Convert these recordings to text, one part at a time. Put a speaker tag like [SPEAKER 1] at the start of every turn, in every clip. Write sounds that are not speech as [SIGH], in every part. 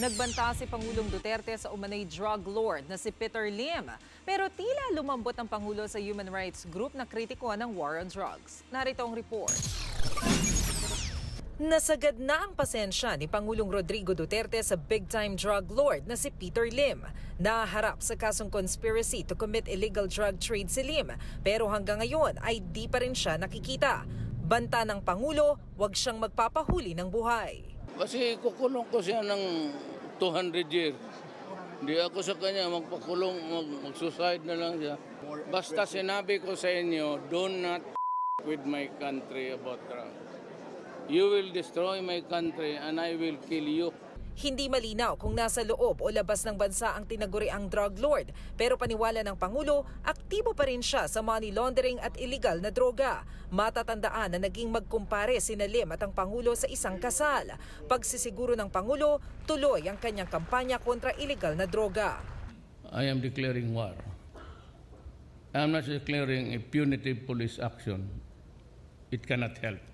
[SPEAKER 1] Nagbanta si Pangulong Duterte sa umanay drug lord na si Peter Lim. Pero tila lumambot ang Pangulo sa human rights group na kritiko ng war on drugs. Narito ang report. Nasagad na ang pasensya ni Pangulong Rodrigo Duterte sa big-time drug lord na si Peter Lim. Naharap sa kasong conspiracy to commit illegal drug trade si Lim pero hanggang ngayon ay di pa rin siya nakikita. Banta ng Pangulo, wag siyang magpapahuli ng buhay.
[SPEAKER 2] Kasi kukulong ko siya ng 200 years. Hindi ako sa kanya magpakulong, mag, mag-suicide na lang siya. Basta sinabi ko sa inyo, do not [LAUGHS] with my country about drugs. You will destroy my country and I will kill you.
[SPEAKER 1] Hindi malinaw kung nasa loob o labas ng bansa ang tinaguriang drug lord pero paniwala ng Pangulo, aktibo pa rin siya sa money laundering at illegal na droga. Matatandaan na naging magkumpare si Lim at ang Pangulo sa isang kasal. Pagsisiguro ng Pangulo, tuloy ang kanyang kampanya kontra illegal na droga.
[SPEAKER 2] I am declaring war. I am not declaring a punitive police action. It cannot help.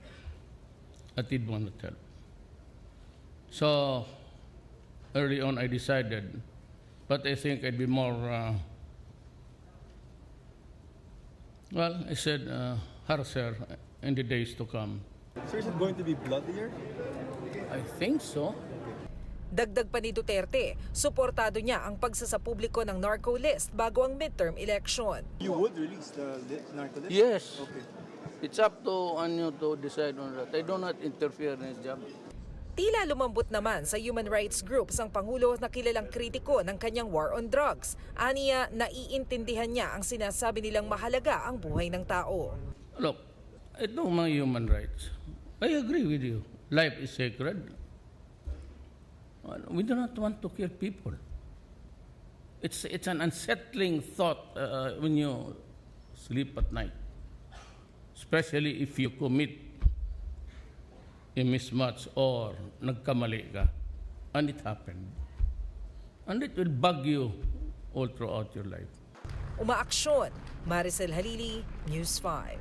[SPEAKER 2] It will not help. So, early on I decided, but I think I'd be more, uh, well, I said, uh, harsher in the days to come.
[SPEAKER 3] So is it going to be bloodier?
[SPEAKER 2] I think so.
[SPEAKER 1] Dagdag pa ni Duterte, suportado niya ang pagsasapubliko ng narco list bago ang midterm election.
[SPEAKER 3] You would release the narco list?
[SPEAKER 2] Yes.
[SPEAKER 3] Okay.
[SPEAKER 2] It's up to Anyo to decide on that. I do not interfere in his job.
[SPEAKER 1] Tila lumambot naman sa human rights groups ang Pangulo na kilalang kritiko ng kanyang war on drugs. Aniya, naiintindihan niya ang sinasabi nilang mahalaga ang buhay ng tao.
[SPEAKER 2] Look, ito mga human rights. I agree with you. Life is sacred. We do not want to kill people. It's, it's an unsettling thought uh, when you sleep at night, especially if you commit a mismatch or nagkamali ka. And it happened. And it will bug you all throughout your life.
[SPEAKER 1] Umaaksyon, Maricel Halili, News 5.